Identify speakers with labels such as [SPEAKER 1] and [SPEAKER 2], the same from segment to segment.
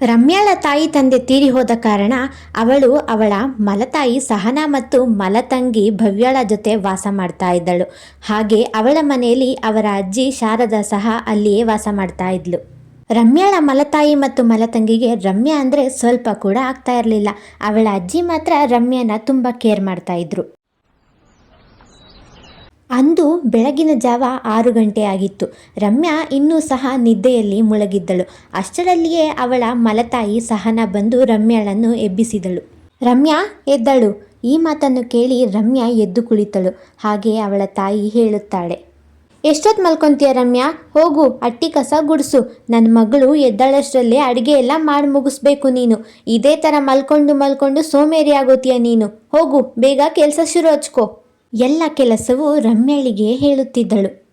[SPEAKER 1] ರಮ್ಯಾಳ ತಾಯಿ ತಂದೆ ತೀರಿ ಹೋದ ಕಾರಣ ಅವಳು ಅವಳ ಮಲತಾಯಿ ಸಹನಾ ಮತ್ತು ಮಲತಂಗಿ ಭವ್ಯಾಳ ಜೊತೆ ವಾಸ ಮಾಡ್ತಾ ಇದ್ದಳು. ಹಾಗೆ ಅವಳ ಮನೆಯಲ್ಲಿ ಅವರ ಅಜ್ಜಿ ಶಾರದಾ ಸಹ ಅಲ್ಲಿಯೇ ವಾಸ ಮಾಡ್ತಾ ಇದ್ಲು. ರಮ್ಯಾಳ ಮಲತಾಯಿ ಮತ್ತು ಮಲತಂಗಿಗೆ ರಮ್ಯಾ ಅಂದರೆ ಸ್ವಲ್ಪ ಕೂಡ ಆಗ್ತಾ ಇರಲಿಲ್ಲ. ಅವಳ ಅಜ್ಜಿ ಮಾತ್ರ ರಮ್ಯಾನ ತುಂಬ ಕೇರ್ ಮಾಡ್ತಾ ಇದ್ರು. ಅಂದು ಬೆಳಗಿನ ಜಾವ ಆರು ಗಂಟೆ ಆಗಿತ್ತು. ರಮ್ಯಾ ಇನ್ನೂ ಸಹ ನಿದ್ದೆಯಲ್ಲಿ ಮುಳುಗಿದ್ದಳು. ಅಷ್ಟರಲ್ಲಿಯೇ ಅವಳ ಮಲತಾಯಿ ಸಹನ ಬಂದು ರಮ್ಯಾಳನ್ನು ಎಬ್ಬಿಸಿದಳು. ರಮ್ಯಾ, ಎದ್ದಳು. ಈ ಮಾತನ್ನು ಕೇಳಿ ರಮ್ಯಾ ಎದ್ದು ಕುಳಿತಳು. ಹಾಗೆ ಅವಳ ತಾಯಿ ಹೇಳುತ್ತಾಳೆ. ಎಷ್ಟೊತ್ತು ಮಲ್ಕೊಂತೀಯ ರಮ್ಯಾ? ಹೋಗು, ಅಟ್ಟಿ ಕಸ ಗುಡಿಸು. ನನ್ನ ಮಗಳು ಎದ್ದಳಷ್ಟರಲ್ಲೇ ಅಡುಗೆ ಎಲ್ಲ ಮಾಡಿ ಮುಗಿಸ್ಬೇಕು ನೀನು. ಇದೇ ಥರ ಮಲ್ಕೊಂಡು ಮಲ್ಕೊಂಡು ಸೋಮೇರಿ ಆಗೋತೀಯ ನೀನು. ಹೋಗು, ಬೇಗ ಕೆಲಸ ಶುರು ಹಚ್ಕೋ. ಎಲ್ಲ ಕೆಲಸವೂ ರಮ್ಯಳಿಗೆ ಹೇಳುತ್ತಿದ್ದಳು.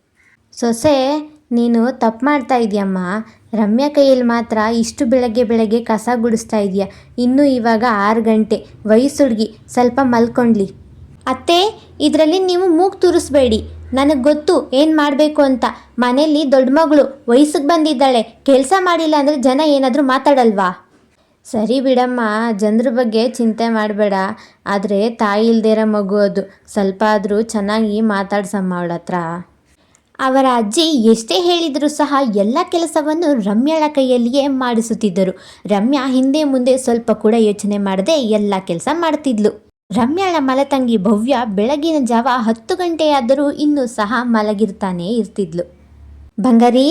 [SPEAKER 1] ಸೊಸೆ, ನೀನು ತಪ್ಪು ಮಾಡ್ತಾ ಇದೆಯಮ್ಮ ರಮ್ಯಾ ಕೈಯಲ್ಲಿ ಮಾತ್ರ ಇಷ್ಟು ಬೆಳಗ್ಗೆ ಬೆಳಗ್ಗೆ ಕಸ ಗುಡಿಸ್ತಾ ಇದೆಯಾ ಇನ್ನೂ ಇವಾಗ ಆರು ಗಂಟೆ. ವಯಸ್ಸುಡ್ಗಿ. ಸ್ವಲ್ಪ ಮಲ್ಕೊಂಡ್ಲಿ. ಅತ್ತೆ, ಇದರಲ್ಲಿ ನೀವು ಮೂಗು ತುರಿಸ್ಬೇಡಿ. ನನಗೆ ಗೊತ್ತು ಏನು ಮಾಡಬೇಕು ಅಂತ. ಮನೆಯಲ್ಲಿ ದೊಡ್ಡ ಮಗಳು, ವಯಸ್ಸಿಗೆ ಬಂದಿದ್ದಾಳೆ. ಕೆಲಸ ಮಾಡಿಲ್ಲ ಅಂದರೆ ಜನ ಏನಾದರೂ ಮಾತಾಡಲ್ವಾ? ಸರಿ ಬಿಡಮ್ಮ, ಜನರ ಬಗ್ಗೆ ಚಿಂತೆ ಮಾಡಬೇಡ. ಆದರೆ ತಾಯಿ ಇಲ್ದಿರೋ ಮಗು ಅದು. ಸ್ವಲ್ಪ ಆದರೂ ಚೆನ್ನಾಗಿ ಮಾತಾಡ್ಸಮ್ಮ ಅವಳ ಹತ್ರ. ಅವರ ಅಜ್ಜಿ ಎಷ್ಟೇ ಹೇಳಿದರೂ ಸಹ ಎಲ್ಲ ಕೆಲಸವನ್ನು ರಮ್ಯಾಳ ಕೈಯಲ್ಲಿಯೇ ಮಾಡಿಸುತ್ತಿದ್ದರು. ರಮ್ಯಾ ಹಿಂದೆ ಮುಂದೆ ಸ್ವಲ್ಪ ಕೂಡ ಯೋಚನೆ ಮಾಡದೆ ಎಲ್ಲ ಕೆಲಸ ಮಾಡ್ತಿದ್ಲು. ರಮ್ಯಾಳ ಮಲತಂಗಿ ಭವ್ಯ ಬೆಳಗಿನ ಜಾವ ಹತ್ತು ಗಂಟೆಯಾದರೂ ಇನ್ನೂ ಸಹ ಮಲಗಿರ್ತಾನೆ ಇರ್ತಿದ್ಲು. ಬಂಗಾರಿ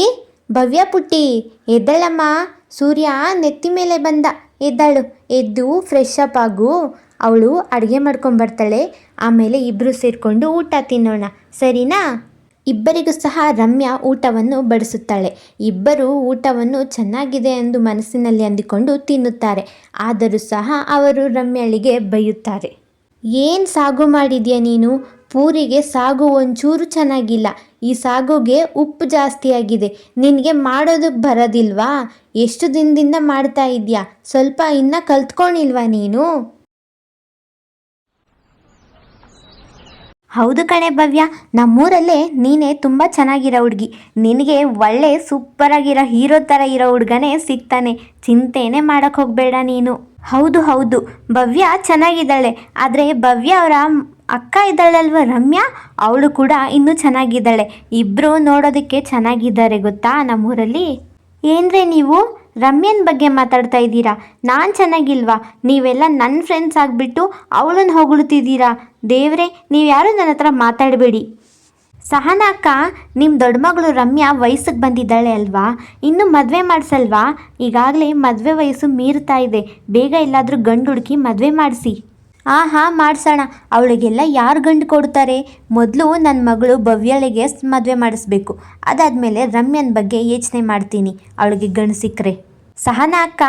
[SPEAKER 1] ಭವ್ಯ ಪುಟ್ಟಿ, ಎದ್ದಳಮ್ಮ. ಸೂರ್ಯ ನೆತ್ತಿ ಮೇಲೆ ಬಂದ. ಎದ್ದಾಳು. ಎದ್ದು ಫ್ರೆಶ್ ಅಪ್ ಆಗು. ಅವಳು ಅಡುಗೆ ಮಾಡ್ಕೊಂಬರ್ತಾಳೆ ಆಮೇಲೆ ಇಬ್ಬರು ಸೇರಿಕೊಂಡು ಊಟ ತಿನ್ನೋಣ. ಸರಿನಾ? ಇಬ್ಬರಿಗೂ ಸಹ ರಮ್ಯಾ ಊಟವನ್ನು ಬಡಿಸುತ್ತಾಳೆ. ಇಬ್ಬರು ಊಟವನ್ನು ಚೆನ್ನಾಗಿದೆ ಎಂದು ಮನಸ್ಸಿನಲ್ಲಿ ಅಂದುಕೊಂಡು ತಿನ್ನುತ್ತಾರೆ. ಆದರೂ ಸಹ ಅವರು ರಮ್ಯಾಳಿಗೆ ಬೈಯುತ್ತಾರೆ. ಏನು ಸಾಗು ಮಾಡಿದ್ಯಾ ನೀನು? ಪೂರಿಗೆ ಸಾಗು ಒಂಚೂರು ಚೆನ್ನಾಗಿಲ್ಲ. ಈ ಸಾಗುಗೆ ಉಪ್ಪು ಜಾಸ್ತಿ ಆಗಿದೆ ನಿನಗೆ ಮಾಡೋದಕ್ಕೆ ಬರೋದಿಲ್ವಾ? ಎಷ್ಟು ದಿನದಿಂದ ಮಾಡ್ತಾ ಇದೆಯಾ? ಸ್ವಲ್ಪ ಇನ್ನ ಕಲ್ತ್ಕೊಂಡಿಲ್ವಾ ನೀನು? ಹೌದು ಕಣೆ ಭವ್ಯ. ನಮ್ಮೂರಲ್ಲೇ ನೀನೇ ತುಂಬ ಚೆನ್ನಾಗಿರೋ ಹುಡುಗಿ. ನಿನಗೆ ಒಳ್ಳೆ ಸೂಪರಾಗಿರೋ ಹೀರೋ ಥರ ಇರೋ ಹುಡುಗನೇ ಸಿಗ್ತಾನೆ. ಚಿಂತೆನೇ ಮಾಡೋಕ್ಕೆ ಹೋಗಬೇಡ ನೀನು. ಹೌದು ಹೌದು. ಭವ್ಯ ಚೆನ್ನಾಗಿದ್ದಾಳೆ. ಆದರೆ ಭವ್ಯ ಅವರ ಅಕ್ಕ ಇದ್ದಾಳಲ್ವ ರಮ್ಯಾ? ಅವಳು ಕೂಡ ಇನ್ನೂ ಚೆನ್ನಾಗಿದ್ದಾಳೆ. ಇಬ್ಬರು ನೋಡೋದಕ್ಕೆ ಚೆನ್ನಾಗಿದ್ದಾರೆ ಗೊತ್ತಾ ನಮ್ಮೂರಲ್ಲಿ? ಏನ್ರೆ ನೀವು? ರಮ್ಯನ್ ಬಗ್ಗೆ ಮಾತಾಡ್ತಾ ಇದ್ದೀರಾ? ನಾನು ಚೆನ್ನಾಗಿಲ್ವಾ? ನೀವೆಲ್ಲ ನನ್ನ ಫ್ರೆಂಡ್ಸ್ ಆಗಿಬಿಟ್ಟು ಅವಳನ್ನು ಹೊಗಳ್ತಿದ್ದೀರಾ? ದೇವ್ರೆ ನೀವು ಯಾರೂ ನನ್ನ ಹತ್ರ ಮಾತಾಡಬೇಡಿ. ಸಹನಾ ಅಕ್ಕ ನಿಮ್ಮ ದೊಡ್ಡ ಮಗಳು ರಮ್ಯಾ ವಯಸ್ಸಿಗೆ ಬಂದಿದ್ದಾಳೆ ಅಲ್ವಾ? ಇನ್ನು ಮದುವೆ ಮಾಡಿಸಲ್ವಾ? ಈಗಾಗಲೇ ಮದುವೆ ವಯಸ್ಸು ಮೀರ್ತಾ ಇದೆ. ಬೇಗ ಎಲ್ಲಾದರೂ ಗಂಡು ಹುಡುಕಿ ಮದುವೆ ಮಾಡಿಸಿ. ಆ ಹಾಂ ಮಾಡಿಸೋಣ. ಅವಳಿಗೆಲ್ಲ ಯಾರು ಗಂಡು ಕೊಡ್ತಾರೆ? ಮೊದಲು ನನ್ನ ಮಗಳು ಭವ್ಯಳಿಗೆ ಮದುವೆ ಮಾಡಿಸ್ಬೇಕು. ಅದಾದಮೇಲೆ ರಮ್ಯನ ಬಗ್ಗೆ ಯೋಚನೆ ಮಾಡ್ತೀನಿ. ಅವಳಿಗೆ ಗಂಡು ಸಿಕ್ಕರೆ. ಸಹನಾ ಅಕ್ಕ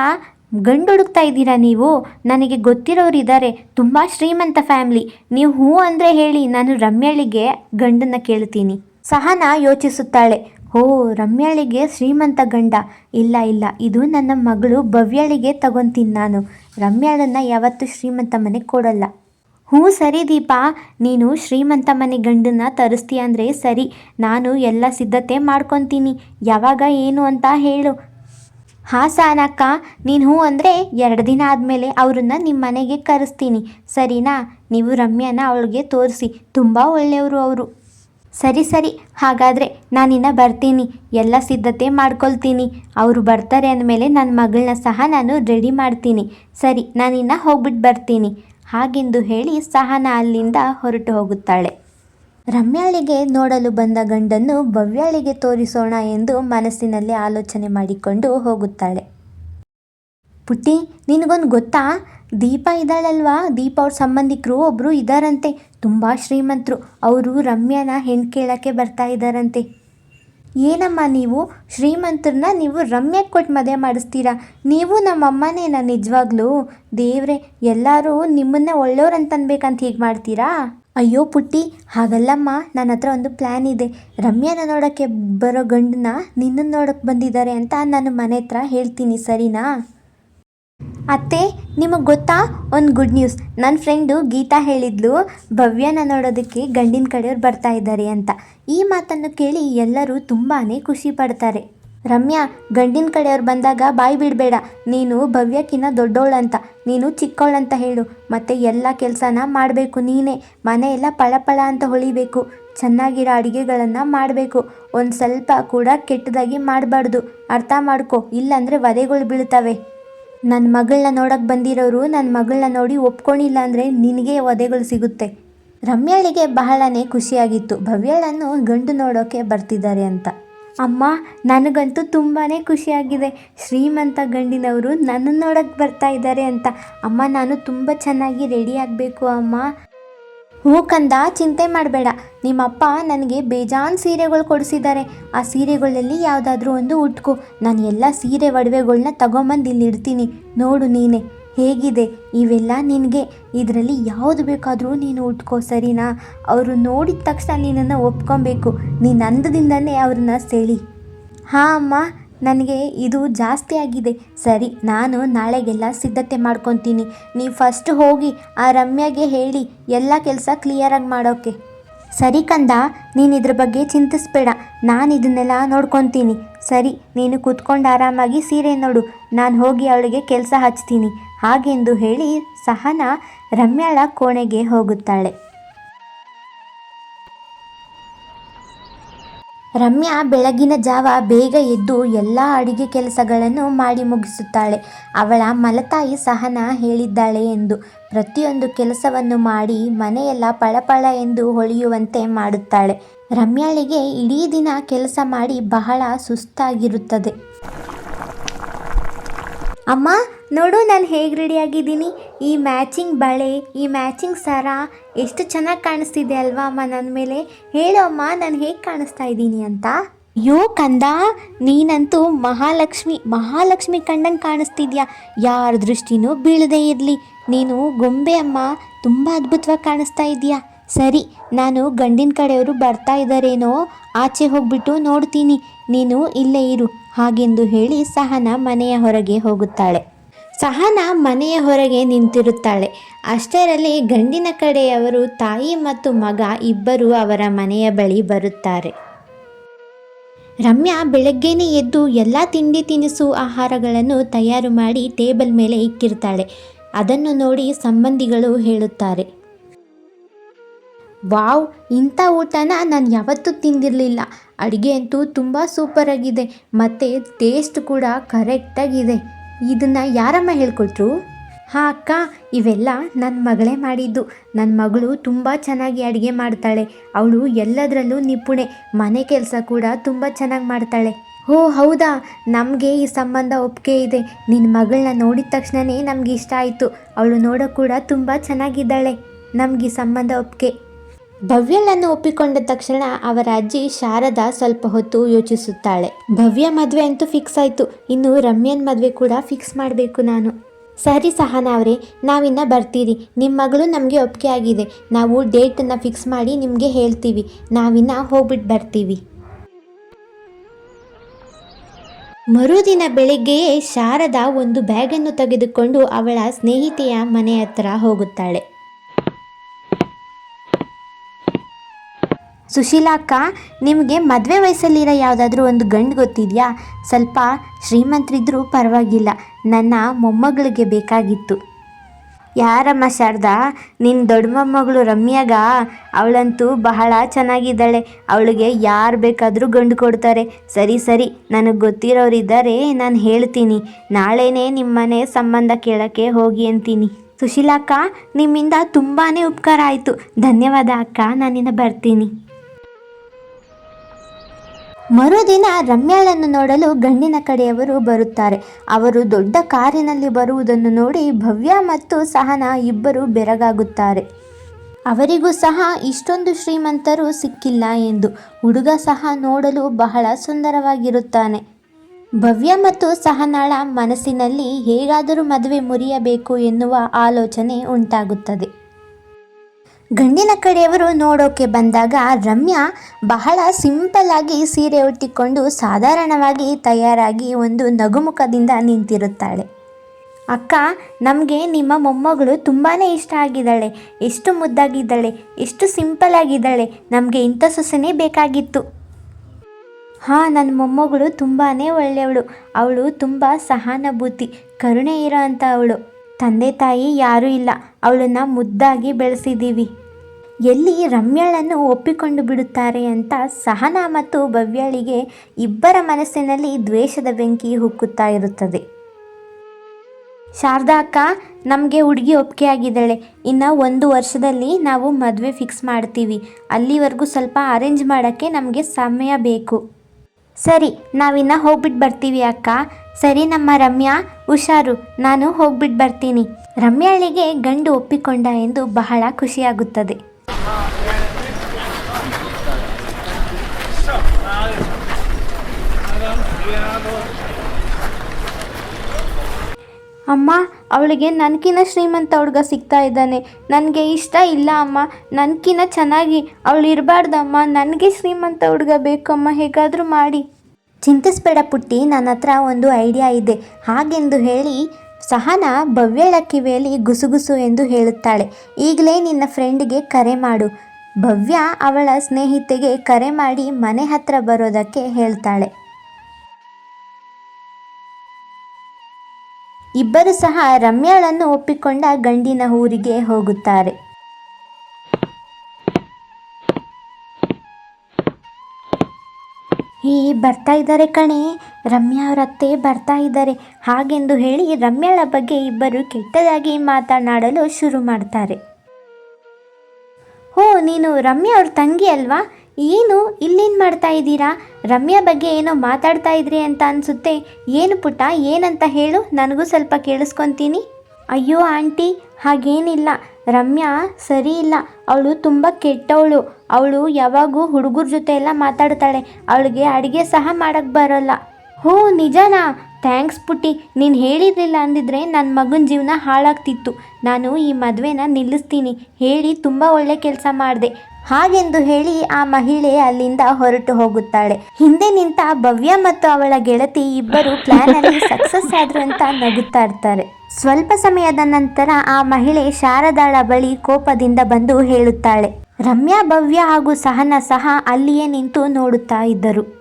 [SPEAKER 1] ಗಂಡು ಹುಡುಕ್ತಾ ಇದ್ದೀರಾ ನೀವು? ನನಗೆ ಗೊತ್ತಿರೋರು ಇದ್ದಾರೆ. ತುಂಬ ಶ್ರೀಮಂತ ಫ್ಯಾಮಿಲಿ. ನೀವು ಹ್ಞೂ ಅಂದರೆ ಹೇಳಿ ನಾನು ರಮ್ಯಾಳಿಗೆ ಗಂಡನ್ನು ಕೇಳ್ತೀನಿ. ಸಹನಾ ಯೋಚಿಸುತ್ತಾಳೆ. ಓ, ರಮ್ಯಾಳಿಗೆ ಶ್ರೀಮಂತ ಗಂಡ. ಇಲ್ಲ ಇಲ್ಲ. ಇದು ನನ್ನ ಮಗಳು ಭವ್ಯಾಳಿಗೆ ತಗೊಂತೀನಿ ನಾನು. ರಮ್ಯಾಳನ್ನು ಯಾವತ್ತೂ ಶ್ರೀಮಂತ ಮನೆಗೆ ಕೊಡಲ್ಲ. ಹ್ಞೂ ಸರಿ ದೀಪಾ. ನೀನು ಶ್ರೀಮಂತ ಮನೆ ಗಂಡನ್ನ ತರಿಸ್ತೀಯ ಅಂದರೆ ಸರಿ. ನಾನು ಎಲ್ಲ ಸಿದ್ಧತೆ ಮಾಡ್ಕೊತೀನಿ. ಯಾವಾಗ ಏನು ಅಂತ ಹೇಳು. ಹಾಂ ಸಾನಕ್ಕ, ನೀನು ಹ್ಞೂ ಅಂದರೆ ಎರಡು ದಿನ ಆದಮೇಲೆ ಅವ್ರನ್ನ ನಿಮ್ಮ ಮನೆಗೆ ಕರೆಸ್ತೀನಿ. ಸರಿನಾ? ನೀವು ರಮ್ಯಾನ ಅವಳಿಗೆ ತೋರಿಸಿ. ತುಂಬ ಒಳ್ಳೆಯವರು ಅವರು. ಸರಿ ಸರಿ. ಹಾಗಾದರೆ ನಾನಿನ್ನ ಬರ್ತೀನಿ. ಎಲ್ಲ ಸಿದ್ಧತೆ ಮಾಡ್ಕೊಳ್ತೀನಿ. ಅವರು ಬರ್ತಾರೆ ಅಂದಮೇಲೆ ನನ್ನ ಮಗಳನ್ನ ಸಹ ನಾನು ರೆಡಿ ಮಾಡ್ತೀನಿ. ಸರಿ, ನಾನಿನ್ನ ಹೋಗ್ಬಿಟ್ಟು ಬರ್ತೀನಿ. ಹಾಗೆಂದು ಹೇಳಿ ಸಹನ ಅಲ್ಲಿಂದ ಹೊರಟು ಹೋಗುತ್ತಾಳೆ. ರಮ್ಯಾಳಿಗೆ ನೋಡಲು ಬಂದ ಗಂಡನ್ನು ಭವ್ಯಾಳಿಗೆ ತೋರಿಸೋಣ ಎಂದು ಮನಸ್ಸಿನಲ್ಲಿ ಆಲೋಚನೆ ಮಾಡಿಕೊಂಡು ಹೋಗುತ್ತಾಳೆ. ಪುಟ್ಟಿ, ನಿನಗೊಂದು ಗೊತ್ತಾ? ದೀಪ ಇದ್ದಾಳಲ್ವಾ? ದೀಪ ಅವ್ರ ಸಂಬಂಧಿಕರು ಒಬ್ಬರು ಇದ್ದಾರಂತೆ ತುಂಬ ಶ್ರೀಮಂತರು. ಅವರು ರಮ್ಯಾನ ಹೆಣ್ ಕೇಳೋಕ್ಕೆ ಬರ್ತಾ ಇದ್ದಾರಂತೆ ಏನಮ್ಮ ನೀವು? ಶ್ರೀಮಂತರನ್ನ ನೀವು ರಮ್ಯಕ್ಕೆ ಕೊಟ್ಟು ಮದುವೆ ಮಾಡಿಸ್ತೀರಾ? ನೀವು ನಮ್ಮ ಅಮ್ಮನೇನ ನಿಜವಾಗ್ಲೂ? ದೇವ್ರೆ, ಎಲ್ಲರೂ ನಿಮ್ಮನ್ನ ಒಳ್ಳೆಯವ್ರಂತನ್ಬೇಕಂತ ಹೀಗೆ ಮಾಡ್ತೀರಾ? ಅಯ್ಯೋ ಪುಟ್ಟಿ, ಹಾಗಲ್ಲಮ್ಮ ನನ್ನ ಹತ್ರ ಒಂದು ಪ್ಲ್ಯಾನ್ ಇದೆ. ರಮ್ಯಾನ ನೋಡೋಕ್ಕೆ ಬರೋ ಗಂಡನ್ನ ನಿನ್ನನ್ನು ನೋಡೋಕ್ಕೆ ಬಂದಿದ್ದಾರೆ ಅಂತ ನಾನು ಮನೆ ಹತ್ರ ಹೇಳ್ತೀನಿ, ಸರಿನಾ? ಅತ್ತೆ, ನಿಮಗೆ ಗೊತ್ತಾ? ಒಂದು ಗುಡ್ ನ್ಯೂಸ್ ನನ್ನ ಫ್ರೆಂಡು ಗೀತಾ ಹೇಳಿದ್ಲು, ಭವ್ಯನ ನೋಡೋದಕ್ಕೆ ಗಂಡಿನ ಕಡೆಯವ್ರು ಬರ್ತಾ ಇದ್ದಾರೆ ಅಂತ. ಈ ಮಾತನ್ನು ಕೇಳಿ ಎಲ್ಲರೂ ತುಂಬಾ ಖುಷಿ ಪಡ್ತಾರೆ. ರಮ್ಯಾ, ಗಂಡಿನ ಕಡೆಯವ್ರು ಬಂದಾಗ ಬಾಯಿ ಬಿಡಬೇಡ. ನೀನು ಭವ್ಯಕ್ಕಿನ್ನ ದೊಡ್ಡವಳಂತ ನೀನು ಚಿಕ್ಕವಳಂತ ಹೇಳು. ಮತ್ತು ಎಲ್ಲ ಕೆಲಸನ ಮಾಡಬೇಕು ನೀನೇ. ಮನೆಯೆಲ್ಲ ಪಳಪಳ ಅಂತ ಹೊಳಿಬೇಕು. ಚೆನ್ನಾಗಿರೋ ಅಡುಗೆಗಳನ್ನು ಮಾಡಬೇಕು. ಒಂದು ಸ್ವಲ್ಪ ಕೂಡ ಕೆಟ್ಟದಾಗಿ ಮಾಡಬಾರ್ದು. ಅರ್ಥ ಮಾಡ್ಕೊ, ಇಲ್ಲಾಂದರೆ ವಧೆಗಳು ಬೀಳ್ತವೆ. ನನ್ನ ಮಗಳನ್ನ ನೋಡಕ್ಕೆ ಬಂದಿರೋರು ನನ್ನ ಮಗಳನ್ನ ನೋಡಿ ಒಪ್ಕೊಂಡಿಲ್ಲ ಅಂದರೆ ನಿನಗೆ ವಧೆಗಳು ಸಿಗುತ್ತೆ. ರಮ್ಯಾಳಿಗೆ ಬಹಳನೇ ಖುಷಿಯಾಗಿತ್ತು. ಭವ್ಯಳನ್ನು ಗಂಡು ನೋಡೋಕೆ ಬರ್ತಿದ್ದಾರೆ ಅಂತ. ಅಮ್ಮ, ನನಗಂತೂ ತುಂಬಾ ಖುಷಿಯಾಗಿದೆ. ಶ್ರೀಮಂತ ಗಂಡಿನವರು ನನ್ನನ್ನು ನೋಡೋಕ್ಕೆ ಬರ್ತಾ ಇದ್ದಾರೆ ಅಂತ. ಅಮ್ಮ, ನಾನು ತುಂಬ ಚೆನ್ನಾಗಿ ರೆಡಿ ಆಗಬೇಕು ಅಮ್ಮ. ಹ್ಞೂ ಕಂದ, ಚಿಂತೆ ಮಾಡಬೇಡ. ನಿಮ್ಮಪ್ಪ ನನಗೆ ಬೇಜಾನ್ ಸೀರೆಗಳು ಕೊಡಿಸಿದ್ದಾರೆ. ಆ ಸೀರೆಗಳಲ್ಲಿ ಯಾವುದಾದ್ರೂ ಒಂದು ಉಟ್ಕೋ. ನಾನು ಎಲ್ಲ ಸೀರೆ ಒಡವೆಗಳನ್ನ ತಗೊಂಬಂದು ಇಲ್ಲಿ ಇಡ್ತೀನಿ ನೋಡು ನೀನೆ. ಹೇಗಿದೆ? ಇವೆಲ್ಲ ನಿನಗೆ? ಇದರಲ್ಲಿ ಯಾವುದು ಬೇಕಾದರೂ ನೀನು ಉಟ್ಕೋ, ಸರಿನಾ? ಅವರು ನೋಡಿದ ತಕ್ಷಣ ನಿನ್ನನ್ನು ಒಪ್ಕೊಬೇಕು. ನೀನು ಅಂದದಿಂದನೇ ಅವ್ರನ್ನ ಸೆಳಿ. ಹಾಂ ಅಮ್ಮ, ನನಗೆ ಇದು ಜಾಸ್ತಿ ಆಗಿದೆ. ಸರಿ, ನಾನು ನಾಳೆಗೆಲ್ಲ ಸಿದ್ಧತೆ ಮಾಡ್ಕೊತೀನಿ. ನೀವು ಫಸ್ಟ್ ಹೋಗಿ ಆ ರಮ್ಯಾಗೆ ಹೇಳಿ, ಎಲ್ಲ ಕೆಲಸ ಕ್ಲಿಯರಾಗಿ ಮಾಡೋಕ್ಕೆ ಸರಿ ಕಂದ, ನೀನು ಇದ್ರ ಬಗ್ಗೆ ಚಿಂತಿಸ್ಬೇಡ. ನಾನು ಇದನ್ನೆಲ್ಲ ನೋಡ್ಕೊತೀನಿ. ಸರಿ, ನೀನು ಕೂತ್ಕೊಂಡು ಆರಾಮಾಗಿ ಸೀರೆ ನೋಡು. ನಾನು ಹೋಗಿ ಅವಳಿಗೆ ಕೆಲಸ ಹಚ್ತೀನಿ. ಹಾಗೆಂದು ಹೇಳಿ ಸಹನ ರಮ್ಯಾಳ ಕೋಣೆಗೆ ಹೋಗುತ್ತಾಳೆ. ರಮ್ಯಾ ಬೆಳಗಿನ ಜಾವ ಬೇಗ ಎದ್ದು ಎಲ್ಲ ಅಡಿಗೆ ಕೆಲಸಗಳನ್ನು ಮಾಡಿ ಮುಗಿಸುತ್ತಾಳೆ. ಅವಳ ಮಲತಾಯಿ ಸಹನ ಹೇಳಿದ್ದಾಳೆ ಎಂದು ಪ್ರತಿಯೊಂದು ಕೆಲಸವನ್ನು ಮಾಡಿ ಮನೆಯೆಲ್ಲ ಪಳಪಳ ಎಂದು ಹೊಳೆಯುವಂತೆ ಮಾಡುತ್ತಾಳೆ. ರಮ್ಯಾಳಿಗೆ ಇಡೀ ದಿನ ಕೆಲಸ ಮಾಡಿ ಬಹಳ ಸುಸ್ತಾಗಿರುತ್ತದೆ. ಅಮ್ಮ ನೋಡು, ನಾನು ಹೇಗೆ ರೆಡಿಯಾಗಿದ್ದೀನಿ ಈ ಮ್ಯಾಚಿಂಗ್ ಬಳೆ, ಈ ಮ್ಯಾಚಿಂಗ್ ಸರ ಎಷ್ಟು ಚೆನ್ನಾಗಿ ಕಾಣಿಸ್ತಿದೆ ಅಲ್ವಾ ಅಮ್ಮ ನನ್ನ ಮೇಲೆ. ಹೇಳು ಅಮ್ಮ, ನಾನು ಹೇಗೆ ಕಾಣಿಸ್ತಾ ಇದ್ದೀನಿ ಅಂತ. ಯೋ ಕಂದ, ನೀನಂತೂ ಮಹಾಲಕ್ಷ್ಮಿ ಮಹಾಲಕ್ಷ್ಮಿ ಕಂಡಂಗೆ ಕಾಣಿಸ್ತಿದ್ಯಾ? ಯಾರ ದೃಷ್ಟಿನೂ ಬೀಳದೇ ಇರಲಿ. ನೀನು ಗೊಂಬೆ ಅಮ್ಮ, ತುಂಬ ಅದ್ಭುತವಾಗಿ ಕಾಣಿಸ್ತಾ ಇದೆಯಾ ಸರಿ, ನಾನು ಗಂಡಿನ ಕಡೆಯವರು ಬರ್ತಾ ಇದ್ದಾರೇನೋ, ಆಚೆ ಹೋಗ್ಬಿಟ್ಟು ನೋಡ್ತೀನಿ. ನೀನು ಇಲ್ಲೇ ಇರು, ಹಾಗೆಂದು ಹೇಳಿ ಸಹನ ಮನೆಯ ಹೊರಗೆ ಹೋಗುತ್ತಾಳೆ. ಸಹನ ಮನೆಯ ಹೊರಗೆ ನಿಂತಿರುತ್ತಾಳೆ. ಅಷ್ಟರಲ್ಲಿ ಗಂಡಿನ ಕಡೆಯವರು, ತಾಯಿ ಮತ್ತು ಮಗ ಇಬ್ಬರು ಅವರ ಮನೆಯ ಬಳಿ ಬರುತ್ತಾರೆ. ರಮ್ಯಾ ಬೆಳಗ್ಗೆನೇ ಎದ್ದು ಎಲ್ಲ ತಿಂಡಿ ತಿನಿಸು ಆಹಾರಗಳನ್ನು ತಯಾರು ಮಾಡಿ ಟೇಬಲ್ ಮೇಲೆ ಇಕ್ಕಿರ್ತಾಳೆ ಅದನ್ನು ನೋಡಿ ಸಂಬಂಧಿಗಳು ಹೇಳುತ್ತಾರೆ. ವಾವ್, ಇಂಥ ಊಟನ ನಾನು ಯಾವತ್ತೂ ತಿಂದಿರಲಿಲ್ಲ. ಅಡುಗೆ ಅಂತೂ ತುಂಬ ಸೂಪರಾಗಿದೆ ಮತ್ತು ಟೇಸ್ಟ್ ಕೂಡ ಕರೆಕ್ಟಾಗಿದೆ ಇದನ್ನು ಯಾರಮ್ಮ ಹೇಳ್ಕೊಟ್ರು? ಹಾಂ, ಅಕ್ಕ, ಇವೆಲ್ಲ ನನ್ನ ಮಗಳೇ ಮಾಡಿದ್ದು. ನನ್ನ ಮಗಳು ತುಂಬ ಚೆನ್ನಾಗಿ ಅಡುಗೆ ಮಾಡ್ತಾಳೆ. ಅವಳು ಎಲ್ಲದರಲ್ಲೂ ನಿಪುಣೆ. ಮನೆ ಕೆಲಸ ಕೂಡ ತುಂಬ ಚೆನ್ನಾಗಿ ಮಾಡ್ತಾಳೆ. ಓ ಹೌದಾ? ನಮಗೆ ಈ ಸಂಬಂಧ ಒಪ್ಪಿಗೆ ಇದೆ. ನಿನ್ನ ಮಗಳನ್ನ ನೋಡಿದ ತಕ್ಷಣವೇ ನಮಗೆ ಇಷ್ಟ ಆಯಿತು. ಅವಳು ನೋಡೋ ಕೂಡ ತುಂಬ ಚೆನ್ನಾಗಿದ್ದಾಳೆ. ನಮಗೆ ಈ ಸಂಬಂಧ ಒಪ್ಪಿಗೆ. ಭವ್ಯಳನ್ನು ಒಪ್ಪಿಕೊಂಡ ತಕ್ಷಣ ಅವರ ಅಜ್ಜಿ ಶಾರದಾ ಸ್ವಲ್ಪ ಹೊತ್ತು ಯೋಚಿಸುತ್ತಾಳೆ. ಭವ್ಯ ಮದುವೆ ಅಂತೂ ಫಿಕ್ಸ್ ಆಯಿತು. ಇನ್ನು ರಮ್ಯನ್ ಮದುವೆ ಕೂಡ ಫಿಕ್ಸ್ ಮಾಡಬೇಕು ನಾನು. ಸರಿ ಸಹನ ಅವರೇ, ನಾವಿನ್ನ ಬರ್ತೀರಿ. ನಿಮ್ಮ ಮಗಳು ನಮಗೆ ಒಪ್ಪಿಗೆ ಆಗಿದೆ. ನಾವು ಡೇಟನ್ನು ಫಿಕ್ಸ್ ಮಾಡಿ ನಿಮಗೆ ಹೇಳ್ತೀವಿ. ನಾವಿನ್ನ ಹೋಗ್ಬಿಟ್ಟು ಬರ್ತೀವಿ. ಮರುದಿನ ಬೆಳಿಗ್ಗೆಯೇ ಶಾರದಾ ಒಂದು ಬ್ಯಾಗನ್ನು ತೆಗೆದುಕೊಂಡು ಅವಳ ಸ್ನೇಹಿತೆಯ ಮನೆ ಹತ್ರ ಹೋಗುತ್ತಾಳೆ. ಸುಶೀಲಾ ಅಕ್ಕ, ನಿಮಗೆ ಮದುವೆ ವಯಸ್ಸಲ್ಲಿರೋ ಯಾವುದಾದ್ರೂ ಒಂದು ಗಂಡು ಗೊತ್ತಿದೆಯಾ? ಸ್ವಲ್ಪ ಶ್ರೀಮಂತರಿದ್ದರೂ ಪರವಾಗಿಲ್ಲ, ನನ್ನ ಮೊಮ್ಮಗಳಿಗೆ ಬೇಕಾಗಿತ್ತು. ಯಾರಮ್ಮ ಶಾರದಾ ನಿನ್ನ ದೊಡ್ಡ ಮೊಮ್ಮಗಳು ರಮ್ಯಾಗ, ಅವಳಂತೂ ಬಹಳ ಚೆನ್ನಾಗಿದ್ದಾಳೆ, ಅವಳಿಗೆ ಯಾರು ಬೇಕಾದರೂ ಗಂಡು ಕೊಡ್ತಾರೆ. ಸರಿ ಸರಿ, ನನಗೆ ಗೊತ್ತಿರೋರಿದ್ದಾರೆ, ನಾನು ಹೇಳ್ತೀನಿ. ನಾಳೆನೇ ನಿಮ್ಮನೆ ಸಂಬಂಧ ಕೇಳೋಕ್ಕೆ ಹೋಗಿ ಅಂತೀನಿ. ಸುಶೀಲಾ ಅಕ್ಕ, ನಿಮ್ಮಿಂದ ತುಂಬಾ ಉಪಕಾರ ಆಯಿತು. ಧನ್ಯವಾದ ಅಕ್ಕ, ನಾನಿನ್ನ ಬರ್ತೀನಿ. ಮರುದಿನ ರಮ್ಯಾಳನ್ನು ನೋಡಲು ಗಂಡಿನ ಕಡೆಯವರು ಬರುತ್ತಾರೆ. ಅವರು ದೊಡ್ಡ ಕಾರಿನಲ್ಲಿ ಬರುವುದನ್ನು ನೋಡಿ ಭವ್ಯ ಮತ್ತು ಸಹನ ಇಬ್ಬರು ಬೆರಗಾಗುತ್ತಾರೆ. ಅವರಿಗೂ ಸಹ ಇಷ್ಟೊಂದು ಶ್ರೀಮಂತರು ಸಿಕ್ಕಿಲ್ಲ ಎಂದು ಹುಡುಗ ಸಹ ನೋಡಲು ಬಹಳ ಸುಂದರವಾಗಿರುತ್ತಾನೆ. ಭವ್ಯ ಮತ್ತು ಸಹನಾಳ ಮನಸ್ಸಿನಲ್ಲಿ ಹೇಗಾದರೂ ಮದುವೆ ಮುರಿಯಬೇಕು ಎನ್ನುವ ಆಲೋಚನೆ ಉಂಟಾಗುತ್ತದೆ. ಗಂಡಿನ ಕಡೆಯವರು ನೋಡೋಕೆ ಬಂದಾಗ ರಮ್ಯಾ ಬಹಳ ಸಿಂಪಲ್ ಆಗಿ ಸೀರೆ ಉಟ್ಟಿಕೊಂಡು ಸಾಧಾರಣವಾಗಿ ತಯಾರಾಗಿ ಒಂದು ನಗುಮುಖದಿಂದ ನಿಂತಿರುತ್ತಾಳೆ. ಅಕ್ಕ, ನಮಗೆ ನಿಮ್ಮ ಮೊಮ್ಮಗಳು ತುಂಬಾ ಇಷ್ಟ ಆಗಿದ್ದಾಳೆ. ಎಷ್ಟು ಮುದ್ದಾಗಿದ್ದಾಳೆ. ಎಷ್ಟು ಸಿಂಪಲ್ ಆಗಿದ್ದಾಳೆ. ನಮಗೆ ಇಂಥ ಸೊಸೆನೇ ಬೇಕಾಗಿತ್ತು. ಹಾಂ ನನ್ನ ಮೊಮ್ಮಗಳು ತುಂಬಾ ಒಳ್ಳೆಯವಳು. ಅವಳು ತುಂಬ ಸಹಾನುಭೂತಿ, ಕರುಣೆ ಇರೋ ಅವಳು. ತಂದೆ ತಾಯಿ ಯಾರೂ ಇಲ್ಲ. ಅವಳನ್ನು ಮುದ್ದಾಗಿ ಬೆಳೆಸಿದ್ದೀವಿ ಎಲ್ಲಿ ರಮ್ಯಳನ್ನು ಒಪ್ಪಿಕೊಂಡು ಬಿಡುತ್ತಾರೆ ಅಂತ ಸಹನಾ ಮತ್ತು ಭವ್ಯಳಿಗೆ ಇಬ್ಬರ ಮನಸ್ಸಿನಲ್ಲಿ ದ್ವೇಷದ ಬೆಂಕಿ ಹುಕ್ಕುತ್ತಾ ಇರುತ್ತದೆ. ಶಾರದಾ ಅಕ್ಕ, ನಮಗೆ ಹುಡುಗಿ ಒಪ್ಪಿಗೆ ಆಗಿದ್ದಾಳೆ. ಇನ್ನು ಒಂದು ವರ್ಷದಲ್ಲಿ ನಾವು ಮದುವೆ ಫಿಕ್ಸ್ ಮಾಡ್ತೀವಿ. ಅಲ್ಲಿವರೆಗೂ ಸ್ವಲ್ಪ ಅರೇಂಜ್ ಮಾಡೋಕ್ಕೆ ನಮಗೆ ಸಮಯ ಬೇಕು. ಸರಿ, ನಾವಿನ್ನ ಹೋಗ್ಬಿಟ್ಟು ಬರ್ತೀವಿ ಅಕ್ಕ. ಸರಿ ನಮ್ಮ ರಮ್ಯಾ, ಹುಷಾರು. ನಾನು ಹೋಗ್ಬಿಟ್ಟು ಬರ್ತೀನಿ. ರಮ್ಯಾಳಿಗೆ ಗಂಡು ಒಪ್ಪಿಕೊಂಡ ಎಂದು ಬಹಳ ಖುಷಿಯಾಗುತ್ತದೆ. ಅಮ್ಮ, ಅವಳಿಗೆ ನನ್ಕಿನ ಶ್ರೀಮಂತ ಹುಡುಗ ಸಿಗ್ತಾ ಇದ್ದಾನೆ. ನನಗೆ ಇಷ್ಟ ಇಲ್ಲ ಅಮ್ಮ. ನನ್ಕಿನ ಚೆನ್ನಾಗಿ ಅವಳು ಇರಬಾರ್ದಮ್ಮ. ನನಗೆ ಶ್ರೀಮಂತ ಹುಡುಗ ಬೇಕಮ್ಮ. ಹೇಗಾದರೂ ಮಾಡಿ. ಚಿಂತಿಸ್ಬೇಡ ಪುಟ್ಟಿ. ನನ್ನ ಹತ್ರ ಒಂದು ಐಡಿಯಾ ಇದೆ. ಹಾಗೆಂದು ಹೇಳಿ ಸಹನ ಭವ್ಯಳ ಕಿವಿಯಲ್ಲಿ ಗುಸುಗುಸು ಎಂದು ಹೇಳುತ್ತಾಳೆ. ಈಗಲೇ ನಿನ್ನ ಫ್ರೆಂಡ್ಗೆ ಕರೆ ಮಾಡು. ಭವ್ಯ ಅವಳ ಸ್ನೇಹಿತೆಗೆ ಕರೆ ಮಾಡಿ ಮನೆ ಹತ್ರ ಬರೋದಕ್ಕೆ ಹೇಳ್ತಾಳೆ. ಇಬ್ಬರು ಸಹ ರಮ್ಯಾಳನ್ನು ಒಪ್ಪಿಕೊಂಡ ಗಂಡಿನ ಊರಿಗೆ ಹೋಗುತ್ತಾರೆ. ಈ ಬರ್ತಾ ಇದ್ದಾರೆ ಕಣೆ. ರಮ್ಯಾ ಅವರ ಅತ್ತೆ ಬರ್ತಾ ಇದ್ದಾರೆ. ಹಾಗೆಂದು ಹೇಳಿ ರಮ್ಯಾಳ ಬಗ್ಗೆ ಇಬ್ಬರು ಕೆಟ್ಟದಾಗಿ ಮಾತನಾಡಲು ಶುರು ಮಾಡ್ತಾರೆ. ಓ ನೀನು ರಮ್ಯಾ ಅವ್ರ ತಂಗಿ ಅಲ್ವಾ? ಏನು, ಇಲ್ಲೇನು ಮಾಡ್ತಾ ಇದ್ದೀರಾ? ರಮ್ಯಾ ಬಗ್ಗೆ ಏನೋ ಮಾತಾಡ್ತಾ ಇದ್ರಿ ಅಂತ ಅನಿಸುತ್ತೆ. ಏನು ಪುಟ ಏನಂತ ಹೇಳು. ನನಗೂ ಸ್ವಲ್ಪ ಕೇಳಿಸ್ಕೊತೀನಿ. ಅಯ್ಯೋ, ಆಂಟಿ, ಹಾಗೇನಿಲ್ಲ. ರಮ್ಯಾ, ಸರಿ ಇಲ್ಲ. ಅವಳು ತುಂಬ ಕೆಟ್ಟವಳು. ಅವಳು ಯಾವಾಗೂ ಹುಡುಗರ ಜೊತೆ ಎಲ್ಲ ಮಾತಾಡ್ತಾಳೆ. ಅವಳಿಗೆ ಅಡುಗೆ ಸಹ ಮಾಡೋಕ್ಕೆ ಬರೋಲ್ಲ. ಹೋ, ನಿಜನಾ? ಥ್ಯಾಂಕ್ಸ್ ಪುಟ್ಟಿ. ನೀನು ಹೇಳಿರಲಿಲ್ಲ ಅಂದಿದ್ರೆ ನನ್ನ ಮಗನ ಜೀವನ ಹಾಳಾಗ್ತಿತ್ತು. ನಾನು ಈ ಮದುವೆನ ನಿಲ್ಲಿಸ್ತೀನಿ. ಹೇಳಿ ತುಂಬ ಒಳ್ಳೆ ಕೆಲಸ ಮಾಡಿದೆ. ಹಾಗೆಂದು ಹೇಳಿ ಆ ಮಹಿಳೆ ಅಲ್ಲಿಂದ ಹೊರಟು ಹೋಗುತ್ತಾಳೆ. ಹಿಂದೆ ನಿಂತ ಭವ್ಯ ಮತ್ತು ಅವಳ ಗೆಳತಿ ಇಬ್ಬರು ಪ್ಲಾನ್ ಅಲ್ಲಿ ಸಕ್ಸಸ್ ಆದ್ರು ಅಂತ ನಗುತ್ತಾ ಇರ್ತಾರೆ. ಸ್ವಲ್ಪ ಸಮಯದ ನಂತರ ಆ ಮಹಿಳೆ ಶಾರದಾಳ ಬಳಿ ಕೋಪದಿಂದ ಬಂದು ಹೇಳುತ್ತಾಳೆ. ರಮ್ಯಾ, ಭವ್ಯ ಹಾಗೂ ಸಹನ ಸಹ ಅಲ್ಲಿಯೇ ನಿಂತು ನೋಡುತ್ತಾ ಇದ್ದರು.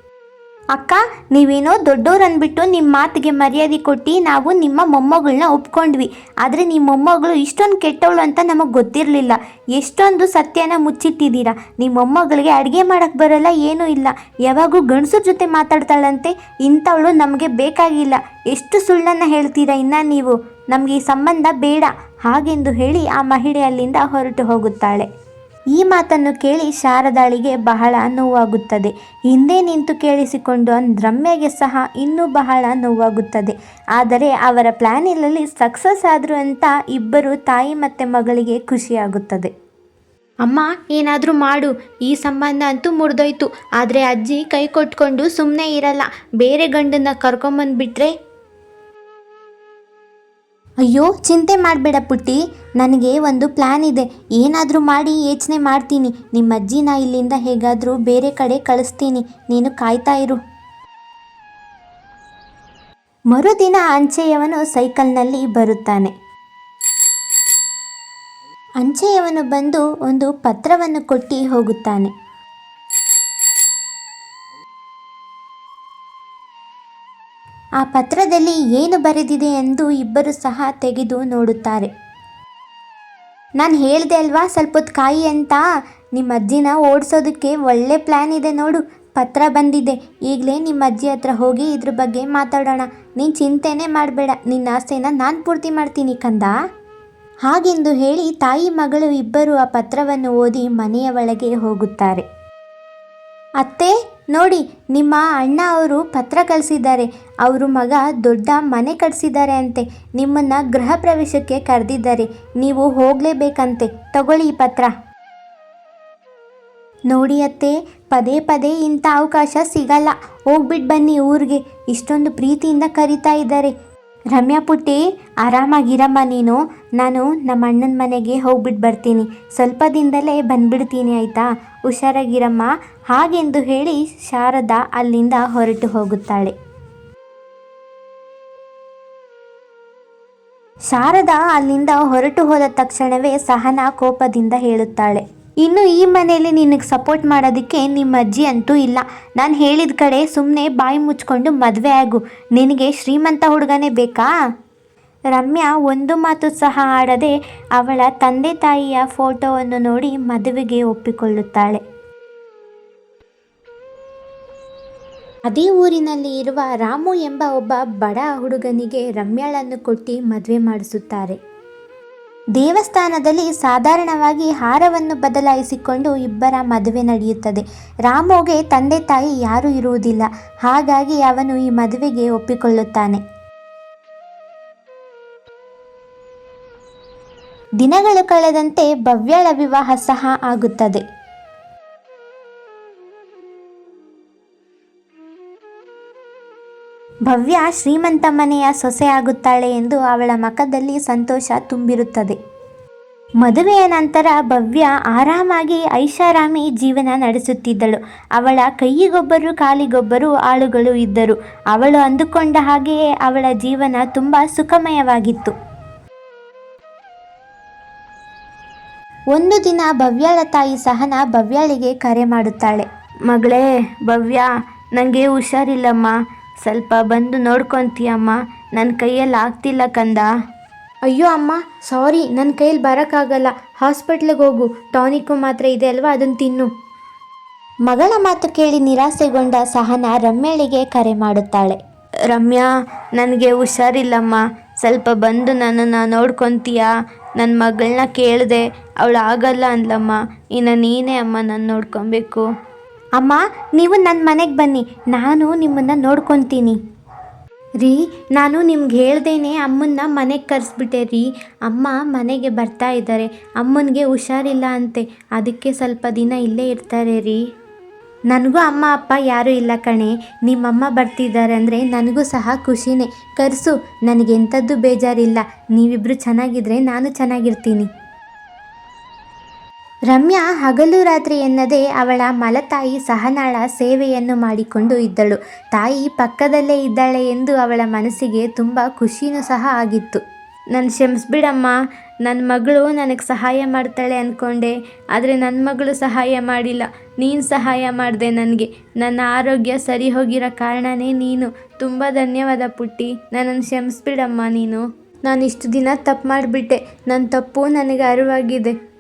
[SPEAKER 1] ಅಕ್ಕ, ನೀವೇನೋ ದೊಡ್ಡೋರು ಅಂದ್ಬಿಟ್ಟು ನಿಮ್ಮ ಮಾತಿಗೆ ಮರ್ಯಾದೆ ಕೊಟ್ಟು ನಾವು ನಿಮ್ಮ ಮೊಮ್ಮಗಳನ್ನ ಒಪ್ಕೊಂಡ್ವಿ. ಆದರೆ ನಿಮ್ಮ ಮೊಮ್ಮಗಳು ಇಷ್ಟೊಂದು ಕೆಟ್ಟವಳು ಅಂತ ನಮಗೆ ಗೊತ್ತಿರಲಿಲ್ಲ. ಎಷ್ಟೊಂದು ಸತ್ಯನ ಮುಚ್ಚಿಟ್ಟಿದ್ದೀರಾ? ನಿಮ್ಮ ಮೊಮ್ಮಗಳಿಗೆ ಅಡುಗೆ ಮಾಡೋಕ್ಕೆ ಬರೋಲ್ಲ, ಏನೂ ಇಲ್ಲ. ಯಾವಾಗೂ ಗಂಡಸರ ಜೊತೆ ಮಾತಾಡ್ತಾಳಂತೆ, ಇಂಥವಳು ನಮಗೆ ಬೇಕಾಗಿಲ್ಲ. ಎಷ್ಟು ಸುಳ್ಳನ್ನು ಹೇಳ್ತೀರಾ ಇನ್ನು ನೀವು? ನಮಗೆ ಈ ಸಂಬಂಧ ಬೇಡ. ಹಾಗೆಂದು ಹೇಳಿ ಆ ಮಹಿಳೆ ಅಲ್ಲಿಂದ ಹೊರಟು ಹೋಗುತ್ತಾಳೆ. ಈ ಮಾತನ್ನು ಕೇಳಿ ಶಾರದಾಳಿಗೆ ಬಹಳ ನೋವಾಗುತ್ತದೆ. ಹಿಂದೆ ನಿಂತು ಕೇಳಿಸಿಕೊಂಡು ರಮ್ಯಾಗೆ ಸಹ ಇನ್ನೂ ಬಹಳ ನೋವಾಗುತ್ತದೆ. ಆದರೆ ಅವರ ಪ್ಲ್ಯಾನಿನಲ್ಲಿ ಸಕ್ಸಸ್ ಆದರು ಅಂತ ಇಬ್ಬರು ತಾಯಿ ಮತ್ತು ಮಗಳಿಗೆ ಖುಷಿಯಾಗುತ್ತದೆ. ಅಮ್ಮ, ಏನಾದರೂ ಮಾಡು. ಈ ಸಂಬಂಧ ಅಂತೂ ಮುರಿದೋಯ್ತು. ಆದರೆ ಅಜ್ಜಿ ಕೈ ಕೊಟ್ಕೊಂಡು ಸುಮ್ಮನೆ ಇರಲ್ಲ. ಬೇರೆ ಗಂಡನ್ನ ಕರ್ಕೊಂಬಂದ್ಬಿಟ್ರೆ ಅಯ್ಯೋ, ಚಿಂತೆ ಮಾಡಬೇಡ ಪುಟ್ಟಿ. ನನಗೆ ಒಂದು ಪ್ಲ್ಯಾನ್ ಇದೆ. ಏನಾದರೂ ಮಾಡಿ ಯೋಚನೆ ಮಾಡ್ತೀನಿ. ನಿಮ್ಮ ಅಜ್ಜಿನ ಇಲ್ಲಿಂದ ಹೇಗಾದರೂ ಬೇರೆ ಕಡೆ ಕಳಿಸ್ತೀನಿ. ನೀನು ಕಾಯ್ತಾ ಇರು. ಮರುದಿನ ಅಂಚೆಯವನು ಸೈಕಲ್ನಲ್ಲಿ ಬರುತ್ತಾನೆ. ಅಂಚೆಯವನು ಬಂದು ಒಂದು ಪತ್ರವನ್ನು ಕೊಟ್ಟು ಹೋಗುತ್ತಾನೆ. ಆ ಪತ್ರದಲ್ಲಿ ಏನು ಬರೆದಿದೆ ಎಂದು ಇಬ್ಬರು ಸಹ ತೆಗೆದು ನೋಡುತ್ತಾರೆ. ನಾನು ಹೇಳಿದೆ ಅಲ್ವಾ ಸ್ವಲ್ಪ ಕಾಯಿ ಅಂತ? ನಿಮ್ಮ ಅಜ್ಜಿನ ಓಡಿಸೋದಕ್ಕೆ ಒಳ್ಳೆ ಪ್ಲ್ಯಾನ್ ಇದೆ ನೋಡು. ಪತ್ರ ಬಂದಿದೆ. ಈಗಲೇ ನಿಮ್ಮ ಅಜ್ಜಿ ಹತ್ರ ಹೋಗಿ ಇದ್ರ ಬಗ್ಗೆ ಮಾತಾಡೋಣ. ನೀನು ಚಿಂತೆನೇ ಮಾಡಬೇಡ. ನಿನ್ನ ಆಸೆನ ನಾನು ಪೂರ್ತಿ ಮಾಡ್ತೀನಿ ಕಂದ. ಹಾಗೆಂದು ಹೇಳಿ ತಾಯಿ ಮಗಳು ಇಬ್ಬರು ಆ ಪತ್ರವನ್ನು ಓದಿ ಮನೆಯ ಒಳಗೆ ಹೋಗುತ್ತಾರೆ. ಅತ್ತೆ ನೋಡಿ, ನಿಮ್ಮ ಅಣ್ಣ ಅವರು ಪತ್ರ ಕಳಿಸಿದ್ದಾರೆ. ಅವರು ಮಗ ದೊಡ್ಡ ಮನೆ ಕಟ್ಸಿದ್ದಾರೆ ಅಂತೆ. ನಿಮ್ಮನ್ನು ಗೃಹ ಪ್ರವೇಶಕ್ಕೆ ಕರೆದಿದ್ದಾರೆ. ನೀವು ಹೋಗಲೇಬೇಕಂತೆ. ತಗೊಳ್ಳಿ ಈ ಪತ್ರ. ನೋಡಿ ಅತ್ತೆ, ಪದೇ ಪದೇ ಇಂಥ ಅವಕಾಶ ಸಿಗಲ್ಲ. ಹೋಗ್ಬಿಟ್ಟು ಬನ್ನಿ ಊರಿಗೆ. ಇಷ್ಟೊಂದು ಪ್ರೀತಿಯಿಂದ ಕರಿತಾ ಇದ್ದಾರೆ. ರಮ್ಯಾ ಪುಟ್ಟಿ, ಆರಾಮಾಗಿರಮ್ಮ ನೀನು. ನಾನು ನಮ್ಮ ಅಣ್ಣನ ಮನೆಗೆ ಹೋಗ್ಬಿಟ್ಟು ಬರ್ತೀನಿ. ಸ್ವಲ್ಪ ದಿನದಲ್ಲೇ ಬಂದ್ಬಿಡ್ತೀನಿ, ಆಯಿತಾ? ಹುಷಾರಾಗಿರಮ್ಮ ಹಾಗೆಂದು ಹೇಳಿ ಶಾರದಾ ಅಲ್ಲಿಂದ ಹೊರಟು ಹೋಗುತ್ತಾಳೆ. ಶಾರದಾ ಅಲ್ಲಿಂದ ಹೊರಟು ಹೋದ ತಕ್ಷಣವೇ ಸಹನ ಕೋಪದಿಂದ ಹೇಳುತ್ತಾಳೆ, ಇನ್ನು ಈ ಮನೆಯಲ್ಲಿ ನಿನಗೆ ಸಪೋರ್ಟ್ ಮಾಡೋದಕ್ಕೆ ನಿಮ್ಮ ಅಜ್ಜಿ ಅಂತೂ ಇಲ್ಲ. ನಾನು ಹೇಳಿದ ಕಡೆ ಸುಮ್ಮನೆ ಬಾಯಿ ಮುಚ್ಕೊಂಡು ಮದುವೆ ಆಗು. ನಿನಗೆ ಶ್ರೀಮಂತ ಹುಡುಗನೇ ಬೇಕಾ? ರಮ್ಯಾ ಒಂದು ಮಾತು ಸಹ ಆಡದೆ ಅವಳ ತಂದೆ ತಾಯಿಯ ಫೋಟೋವನ್ನು ನೋಡಿ ಮದುವೆಗೆ ಒಪ್ಪಿಕೊಳ್ಳುತ್ತಾಳೆ. ಅದೇ ಊರಿನಲ್ಲಿ ಇರುವ ರಾಮು ಎಂಬ ಒಬ್ಬ ಬಡ ಹುಡುಗನಿಗೆ ರಮ್ಯಾಳನ್ನು ಕೊಟ್ಟು ಮದುವೆ ಮಾಡಿಸುತ್ತಾರೆ. ದೇವಸ್ಥಾನದಲ್ಲಿ ಸಾಧಾರಣವಾಗಿ ಹಾರವನ್ನು ಬದಲಾಯಿಸಿಕೊಂಡು ಇಬ್ಬರ ಮದುವೆ ನಡೆಯುತ್ತದೆ. ರಾಮುಗೆ ತಂದೆ ತಾಯಿ ಯಾರೂ ಇರುವುದಿಲ್ಲ. ಹಾಗಾಗಿ ಅವನು ಈ ಮದುವೆಗೆ ಒಪ್ಪಿಕೊಳ್ಳುತ್ತಾನೆ. ದಿನಗಳು ಕಳೆದಂತೆ ಭವ್ಯಳ ವಿವಾಹ ಸಹ ಆಗುತ್ತದೆ. ಭವ್ಯ ಶ್ರೀಮಂತ ಮನೆಯ ಸೊಸೆ ಆಗುತ್ತಾಳೆ ಎಂದು ಅವಳ ಮಖದಲ್ಲಿ ಸಂತೋಷ ತುಂಬಿರುತ್ತದೆ. ಮದುವೆಯ ನಂತರ ಭವ್ಯ ಆರಾಮಾಗಿ ಐಷಾರಾಮಿ ಜೀವನ ನಡೆಸುತ್ತಿದ್ದಳು. ಅವಳ ಕೈಯಿಗೊಬ್ಬರು ಕಾಲಿಗೊಬ್ಬರು ಆಳುಗಳು ಇದ್ದರು. ಅವಳು ಅಂದುಕೊಂಡ ಹಾಗೆಯೇ ಅವಳ ಜೀವನ ತುಂಬ ಸುಖಮಯವಾಗಿತ್ತು. ಒಂದು ದಿನ ಭವ್ಯಾಳ ತಾಯಿ ಸಹನ ಭವ್ಯಾಳಿಗೆ ಕರೆ ಮಾಡುತ್ತಾಳೆ. ಮಗಳೇ ಭವ್ಯ ನನಗೆ ಹುಷಾರಿಲ್ಲಮ್ಮ. ಸ್ವಲ್ಪ ಬಂದು ನೋಡ್ಕೊತೀಯಮ್ಮ. ನನ್ನ ಕೈಯಲ್ಲಿ ಆಗ್ತಿಲ್ಲ ಕಂದ. ಅಯ್ಯೋ ಅಮ್ಮ ಸಾರಿ ನನ್ನ ಕೈಯಲ್ಲಿ ಬರೋಕ್ಕಾಗಲ್ಲ. ಹಾಸ್ಪಿಟ್ಲಿಗೆ ಹೋಗು. ಟಾನಿಕ್ಕು ಮಾತ್ರ ಇದೆ ಅಲ್ವಾ ಅದನ್ನು ತಿನ್ನು. ಮಗಳ ಮಾತು ಕೇಳಿ ನಿರಾಸೆಗೊಂಡ ಸಹನ ರಮ್ಯಳಿಗೆ ಕರೆ ಮಾಡುತ್ತಾಳೆ. ರಮ್ಯಾ ನನಗೆ ಹುಷಾರಿಲ್ಲಮ್ಮ. ಸ್ವಲ್ಪ ಬಂದು ನನ್ನನ್ನು ನೋಡ್ಕೊತೀಯಾ? ನನ್ನ ಮಗಳನ್ನ ಕೇಳಿದೆ, ಅವಳು ಆಗಲ್ಲ ಅಂದ್ಲಮ್ಮ. ಇನ್ನು ನೀನೇ ಅಮ್ಮ ನಾನು ನೋಡ್ಕೊಬೇಕು. ಅಮ್ಮ, ನೀವು ನನ್ನ ಮನೆಗೆ ಬನ್ನಿ. ನಾನು ನಿಮ್ಮನ್ನು ನೋಡ್ಕೊತೀನಿ. ರೀ, ನಾನು ನಿಮ್ಗೆ ಹೇಳ್ದೇನೆ ಅಮ್ಮನ್ನ ಮನೆಗೆ ಕರೆಸ್ಬಿಟ್ಟೆ ರೀ. ಅಮ್ಮ ಮನೆಗೆ ಬರ್ತಾ ಇದ್ದಾರೆ. ಅಮ್ಮನಿಗೆ ಹುಷಾರಿಲ್ಲ ಅಂತೆ. ಅದಕ್ಕೆ ಸ್ವಲ್ಪ ದಿನ ಇಲ್ಲೇ ಇರ್ತಾರೆ ರೀ. ನನಗೂ ಅಮ್ಮ, ಅಪ್ಪ ಯಾರೂ ಇಲ್ಲ ಕಣೆ. ನಿಮ್ಮಮ್ಮ ಬರ್ತಿದ್ದಾರೆ ಅಂದರೆ ನನಗೂ ಸಹ ಖುಷಿನೇ. ಕರೆಸು ನನಗೆಂಥದ್ದು ಬೇಜಾರಿಲ್ಲ. ನೀವಿಬ್ಬರು ಚೆನ್ನಾಗಿದ್ರೆ ನಾನು ಚೆನ್ನಾಗಿರ್ತೀನಿ. ರಮ್ಯಾ ಹಗಲು ರಾತ್ರಿ ಎನ್ನದೇ ಅವಳ ಮಲತಾಯಿ ಸಹನಾಳ ಸೇವೆಯನ್ನು ಮಾಡಿಕೊಂಡು ಇದ್ದಳು. ತಾಯಿ ಪಕ್ಕದಲ್ಲೇ ಇದ್ದಾಳೆ ಎಂದು ಅವಳ ಮನಸ್ಸಿಗೆ ತುಂಬ ಖುಷಿನೂ ಸಹ ಆಗಿತ್ತು. ನಾನು ಕ್ಷಮಿಸ್ಬಿಡಮ್ಮ. ನನ್ನ ಮಗಳು ನನಗೆ ಸಹಾಯ ಮಾಡ್ತಾಳೆ ಅಂದ್ಕೊಂಡೆ ಆದರೆ ನನ್ನ ಮಗಳು ಸಹಾಯ ಮಾಡಿಲ್ಲ. ನೀನು ಸಹಾಯ ಮಾಡಿದೆ ನನಗೆ. ನನ್ನ ಆರೋಗ್ಯ ಸರಿ ಹೋಗಿರೋ ಕಾರಣನೇ ನೀನು. ತುಂಬ ಧನ್ಯವಾದ ಪುಟ್ಟಿ. ನನ್ನನ್ನು ಕ್ಷಮಿಸ್ಬಿಡಮ್ಮ ನೀನು. ನಾನು ಇಷ್ಟು ದಿನ ತಪ್ಪು ಮಾಡಿಬಿಟ್ಟೆ. ನನ್ನ ತಪ್ಪು ನನಗೆ ಅರಿವಾಗಿದೆ.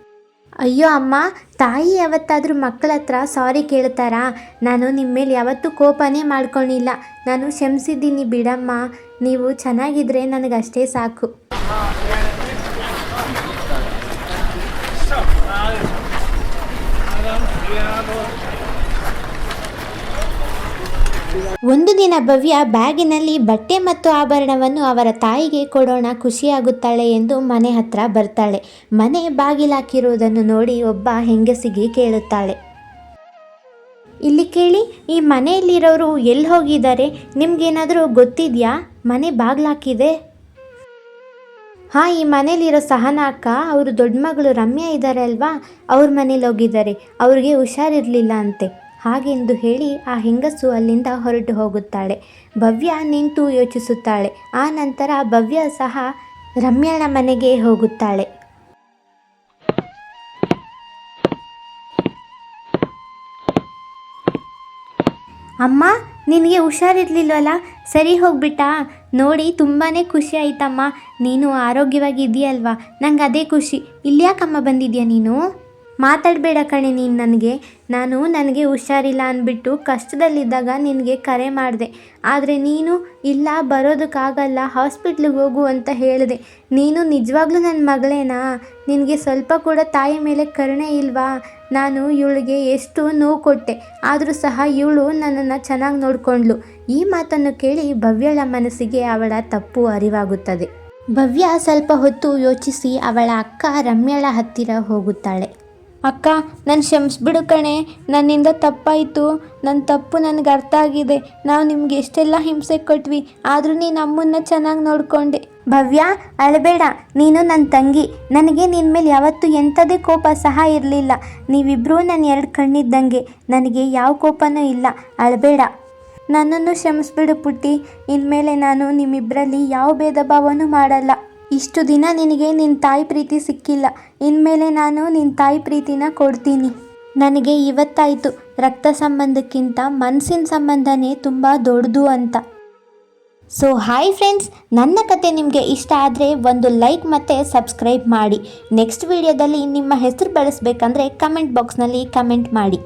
[SPEAKER 1] ಅಯ್ಯೋ ಅಮ್ಮ, ತಾಯಿ ಯಾವತ್ತಾದರೂ ಮಕ್ಕಳ ಹತ್ರ ಸಾರಿ ಕೇಳ್ತಾರಾ? ನಾನು ನಿಮ್ಮ ಮೇಲೆ ಯಾವತ್ತೂ ಕೋಪನೇ ಮಾಡ್ಕೊಂಡಿಲ್ಲ. ನಾನು ಕ್ಷಮಿಸಿದ್ದೀನಿ ಬಿಡಮ್ಮ. ನೀವು ಚೆನ್ನಾಗಿದ್ರೆ ನನಗಷ್ಟೇ ಸಾಕು. ಒಂದು ದಿನ ಭವ್ಯ ಬ್ಯಾಗಿನಲ್ಲಿ ಬಟ್ಟೆ ಮತ್ತು ಆಭರಣವನ್ನು ಅವರ ತಾಯಿಗೆ ಕೊಡೋಣ ಖುಷಿಯಾಗುತ್ತಾಳೆ ಎಂದು ಮನೆ ಹತ್ರ ಬರ್ತಾಳೆ. ಮನೆ ಬಾಗಿಲಾಕಿರುವುದನ್ನು ನೋಡಿ ಒಬ್ಬ ಹೆಂಗಸಿಗೆ ಕೇಳುತ್ತಾಳೆ. ಇಲ್ಲಿ ಕೇಳಿ, ಈ ಮನೆಯಲ್ಲಿರೋರು ಎಲ್ಲಿ ಹೋಗಿದ್ದಾರೆ? ನಿಮ್ಗೇನಾದರೂ ಗೊತ್ತಿದೆಯಾ? ಮನೆ ಬಾಗಿಲಾಕಿದೆ ಹಾಂ, ಈ ಮನೇಲಿರೋ ಸಹನಾ ಅಕ್ಕ, ಅವರು ದೊಡ್ಡ ಮಗಳು ರಮ್ಯಾ ಇದ್ದಾರೆ ಅಲ್ವಾ? ಅವ್ರ ಮನೇಲಿ ಹೋಗಿದ್ದಾರೆ. ಅವ್ರಿಗೆ ಹುಷಾರಿರಲಿಲ್ಲ ಅಂತೆ. ಹಾಗೆಂದು ಹೇಳಿ ಆ ಹೆಂಗಸು ಅಲ್ಲಿಂದ ಹೊರಟು ಹೋಗುತ್ತಾಳೆ. ಭವ್ಯ ನಿಂತು ಯೋಚಿಸುತ್ತಾಳೆ. ಆ ನಂತರ ಭವ್ಯ ಸಹ ರಮ್ಯಾಳ ಮನೆಗೆ ಹೋಗುತ್ತಾಳೆ. ಅಮ್ಮ, ನಿನಗೆ ಹುಷಾರಿರ್ಲಿಲ್ವಲ್ಲ ಸರಿ ಹೋಗ್ಬಿಟ್ಟಾ. ನೋಡಿ ತುಂಬಾ ಖುಷಿ ಆಯ್ತಮ್ಮ. ನೀನು ಆರೋಗ್ಯವಾಗಿ ಇದೆಯಲ್ವಾ ನಂಗೆ ಅದೇ ಖುಷಿ. ಇಲ್ಯಾಕಮ್ಮ ಬಂದಿದ್ಯಾ ನೀನು? ಮಾತಾಡಬೇಡ ಕಣೆ ನೀನು ನನಗೆ. ನಾನು ನನಗೆ ಹುಷಾರಿಲ್ಲ ಅಂದ್ಬಿಟ್ಟು ಕಷ್ಟದಲ್ಲಿದ್ದಾಗ ನಿನಗೆ ಕರೆ ಮಾಡಿದೆ. ಆದರೆ ನೀನು ಇಲ್ಲ, ಬರೋದಕ್ಕಾಗಲ್ಲ, ಹಾಸ್ಪಿಟ್ಲಿಗೆ ಹೋಗು ಅಂತ ಹೇಳಿದೆ. ನೀನು ನಿಜವಾಗ್ಲೂ ನನ್ನ ಮಗಳೇನಾ? ನಿನಗೆ ಸ್ವಲ್ಪ ಕೂಡ ತಾಯಿ ಮೇಲೆ ಕರುಣೆ ಇಲ್ವಾ? ನಾನು ಇವಳಿಗೆ ಎಷ್ಟು ನೋವು ಕೊಟ್ಟೆ. ಆದರೂ ಸಹ ಇವಳು ನನ್ನನ್ನು ಚೆನ್ನಾಗಿ ನೋಡಿಕೊಂಡ್ಳು. ಈ ಮಾತನ್ನು ಕೇಳಿ ಭವ್ಯಳ ಮನಸ್ಸಿಗೆ ಅವಳ ತಪ್ಪು ಅರಿವಾಗುತ್ತದೆ. ಭವ್ಯ ಸ್ವಲ್ಪ ಹೊತ್ತು ಯೋಚಿಸಿ ಅವಳ ಅಕ್ಕ ರಮ್ಯಳ ಹತ್ತಿರ ಹೋಗುತ್ತಾಳೆ. ಅಕ್ಕ, ನಾನು ಕ್ಷಮಿಸ್ಬಿಡು ಕಣೆ. ನನ್ನಿಂದ ತಪ್ಪಾಯಿತು. ನನ್ನ ತಪ್ಪು ನನಗೆ ಅರ್ಥ ಆಗಿದೆ. ನಾವು ನಿಮ್ಗೆ ಎಷ್ಟೆಲ್ಲ ಹಿಂಸೆ ಕೊಟ್ವಿ, ಆದರೂ ನೀನು ಅಮ್ಮನ್ನ ಚೆನ್ನಾಗಿ ನೋಡಿಕೊಂಡೆ. ಭವ್ಯ, ಅಳಬೇಡ. ನೀನು ನನ್ನ ತಂಗಿ. ನನಗೆ ನಿನ್ನ ಮೇಲೆ ಯಾವತ್ತೂ ಎಂಥದೇ ಕೋಪ ಸಹ ಇರಲಿಲ್ಲ. ನೀವಿಬ್ಬರೂ ನನ್ನ ಎರಡು ಕಣ್ಣಿದ್ದಂಗೆ. ನನಗೆ ಯಾವ ಕೋಪನೂ ಇಲ್ಲ. ಅಳಬೇಡ. ನನ್ನನ್ನು ಕ್ಷಮಿಸ್ಬಿಡು ಪುಟ್ಟಿ. ಇನ್ಮೇಲೆ ನಾನು ನಿಮ್ಮಿಬ್ಬರಲ್ಲಿ ಯಾವ ಭೇದ ಭಾವನೂ ಮಾಡಲ್ಲ. ಇಷ್ಟು ದಿನ ನಿನಗೆ ನಿನ್ನ ತಾಯಿ ಪ್ರೀತಿ ಸಿಕ್ಕಿಲ್ಲ. ಇನ್ಮೇಲೆ ನಾನು ನಿನ್ನ ತಾಯಿ ಪ್ರೀತಿನ ಕೊಡ್ತೀನಿ. ನನಗೆ ಇವತ್ತಾಯಿತು. ರಕ್ತ ಸಂಬಂಧಕ್ಕಿಂತ ಮನಸ್ಸಿನ ಸಂಬಂಧನೇ ತುಂಬ ದೊಡ್ಡದು ಅಂತ. ಸೊ ಹಾಯ್ ಫ್ರೆಂಡ್ಸ್ ನನ್ನ ಕತೆ ನಿಮಗೆ ಇಷ್ಟ ಆದರೆ ಒಂದು ಲೈಕ್ ಮತ್ತು ಸಬ್ಸ್ಕ್ರೈಬ್ ಮಾಡಿ. ನೆಕ್ಸ್ಟ್ ವಿಡಿಯೋದಲ್ಲಿ ನಿಮ್ಮ ಹೆಸರು ಬಳಸಬೇಕಂದ್ರೆ ಕಮೆಂಟ್ ಬಾಕ್ಸ್ನಲ್ಲಿ ಕಮೆಂಟ್ ಮಾಡಿ.